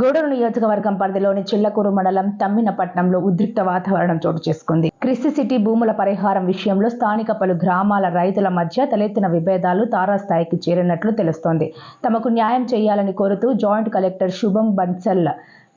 గూడూరు నియోజకవర్గం పరిధిలోని చిల్లకూరు మండలం తమ్మినపట్నంలో ఉద్రిక్త వాతావరణం చోటు చేసుకుంది. క్రిస్టి సిటీ భూముల పరిహారం విషయంలో స్థానిక పలు గ్రామాల రైతుల మధ్య తలెత్తిన విభేదాలు తారాస్థాయికి చేరినట్లు తెలుస్తోంది. తమకు న్యాయం చేయాలని కోరుతూ జాయింట్ కలెక్టర్ శుభం బన్సల్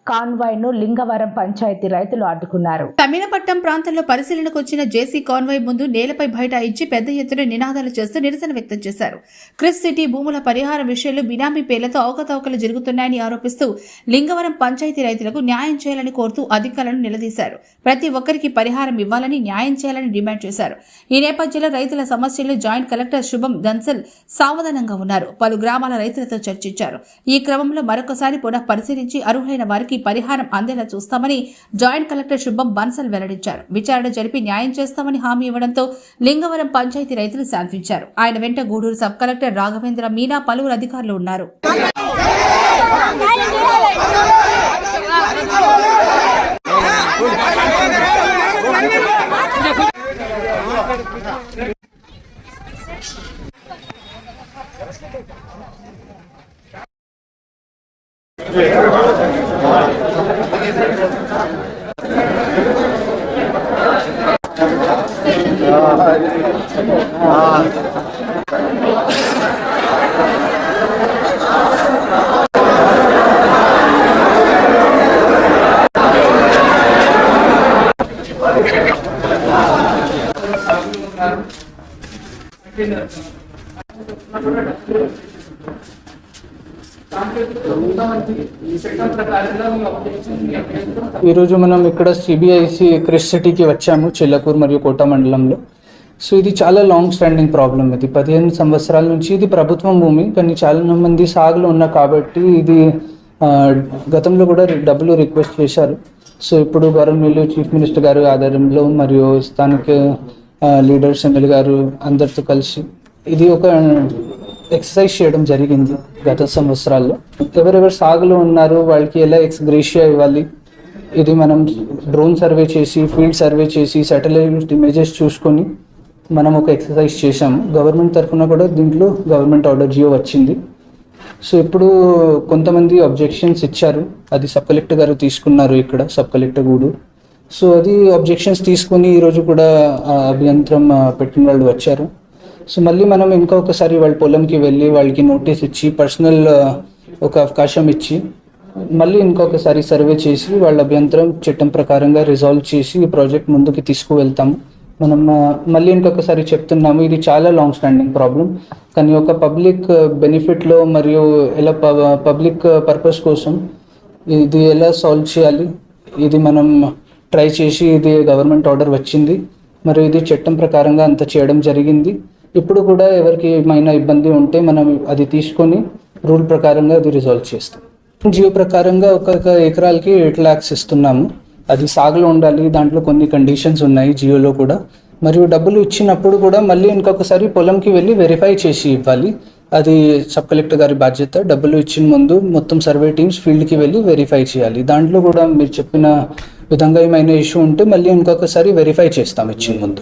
కాన్వాయ్ను లింగవరం పంచాయతీ రైతులు అడ్డుకున్నారు. తమిళపట్నం ప్రాంతంలో పరిశీలనకు వచ్చిన జేసీ కాన్వాయ్ ముందు నేలపై బైఠాయించి పెద్ద ఎత్తున నినాదాలు చేస్తూ నిరసన వ్యక్తం చేశారు. క్రిస్ సిటీ భూముల పరిహారం విషయంలో బినామీ పేర్లతో అవకతవకలు జరుగుతున్నాయని ఆరోపిస్తూ లింగవరం పంచాయతీ రైతులకు న్యాయం చేయాలని కోరుతూ అధికారులను నిలదీశారు. ప్రతి ఒక్కరికి పరిహారం ఇవ్వాలని న్యాయం చేయాలని డిమాండ్ చేశారు. ఈ నేపథ్యంలో రైతుల సమస్యలు జాయింట్ కలెక్టర్ శుభం దన్సల్ సావధానంగా ఉన్నారు. పలు గ్రామాల రైతులతో చర్చించారు. ఈ క్రమంలో మరొకసారి పునః పరిశీలించి అర్హులైన వారికి పరిహారం అందేలా చూస్తామని జాయింట్ కలెక్టర్ శుభం బన్సల్ వెల్లడించారు. విచారణ జరిపి న్యాయం చేస్తామని హామీ ఇవ్వడంతో లింగవరం పంచాయతీ రైతులు శాంతించారు. ఆయన వెంట గూడూరు సబ్ కలెక్టర్ రాఘవేంద్ర మీనా పలువురు అధికారులు ఉన్నారు. 아, 아. ఈరోజు మనం ఇక్కడ సిబిఐసి క్రిస్ సిటీకి వచ్చాము చిల్లకూరు మరియు కోట మండలంలో. సో ఇది చాలా లాంగ్ స్టాండింగ్ ప్రాబ్లం ఇది. పదిహేను సంవత్సరాల నుంచి ఇది ప్రభుత్వం భూమి కానీ చాలా మంది సాగులు ఉన్నా కాబట్టి ఇది గతంలో కూడా డబ్బులు రిక్వెస్ట్ చేశారు. సో ఇప్పుడు గవర్నమెంట్ చీఫ్ మినిస్టర్ గారు ఆధ్వర్యంలో మరియు స్థానిక లీడర్స్ ఎమ్మెల్యే గారు అందరితో కలిసి ఇది ఒక ఎక్సర్సైజ్ చేయడం జరిగింది గత సంవత్సరాల్లో. ఎవరెవరు సాగులో ఉన్నారు వాళ్ళకి ఎలా ఎక్స్ గ్రేషియా ఇవ్వాలి? ఇది మనం డ్రోన్ సర్వే చేసి ఫీల్డ్ సర్వే చేసి సాటిలైట్ ఇమేజెస్ చూసుకొని మనం ఒక ఎక్సర్సైజ్ చేశాము. గవర్నమెంట్ తరఫున కూడా దీంట్లో గవర్నమెంట్ ఆర్డర్ జియో వచ్చింది. సో ఇప్పుడు కొంతమంది అబ్జెక్షన్స్ ఇచ్చారు. అది సబ్ కలెక్టర్ గారు తీసుకున్నారు ఇక్కడ సబ్ కలెక్టర్ గూడు. సో అది అబ్జెక్షన్స్ తీసుకుని ఈరోజు కూడా ఆ, అభ్యంతరం పెట్టిన వాళ్ళు వచ్చారు. సో మళ్ళీ మనం ఇంకొకసారి వాళ్ళ పొలంకి వెళ్ళి వాళ్ళకి నోటీస్ ఇచ్చి పర్సనల్ ఒక అవకాశం ఇచ్చి మళ్ళీ ఇంకొకసారి సర్వే చేసి వాళ్ళ అభ్యంతరం చట్టం ప్రకారంగా రిజాల్వ్ చేసి ఈ ప్రాజెక్ట్ ముందుకు తీసుకువెళ్తాము. మనం మళ్ళీ ఇంకొకసారి చెప్తున్నాము ఇది చాలా లాంగ్ స్టాండింగ్ ప్రాబ్లం కానీ ఒక పబ్లిక్ బెనిఫిట్లో మరియు ఎలా పబ్లిక్ పర్పస్ కోసం ఇది ఎలా సాల్వ్ చేయాలి ఇది మనం ట్రై చేసి ఇది గవర్నమెంట్ ఆర్డర్ వచ్చింది మరియు ఇది చట్టం ప్రకారంగా అంత చేయడం జరిగింది. ఇప్పుడు కూడా ఎవరికి ఏమైనా ఇబ్బంది ఉంటే మనం అది తీసుకొని రూల్ ప్రకారంగా అది రిజాల్వ్ చేస్తాం. జియో ప్రకారంగా ఒక్కొక్క ఎకరాలకి ఎయిట్ ల్యాక్స్ ఇస్తున్నాము. అది సాగులో ఉండాలి దాంట్లో కొన్ని కండిషన్స్ ఉన్నాయి జియోలో కూడా. మరియు డబ్బులు ఇచ్చినప్పుడు కూడా మళ్ళీ ఇంకొకసారి పొలంకి వెళ్ళి వెరిఫై చేసి ఇవ్వాలి. అది సబ్ కలెక్టర్ గారి బాధ్యత. డబ్బులు ఇచ్చిన ముందు మొత్తం సర్వే టీమ్స్ ఫీల్డ్కి వెళ్ళి వెరిఫై చేయాలి. దాంట్లో కూడా మీరు చెప్పిన విధంగా ఏమైనా ఇష్యూ ఉంటే మళ్ళీ ఇంకొకసారి వెరిఫై చేస్తాం ఇచ్చిన ముందు.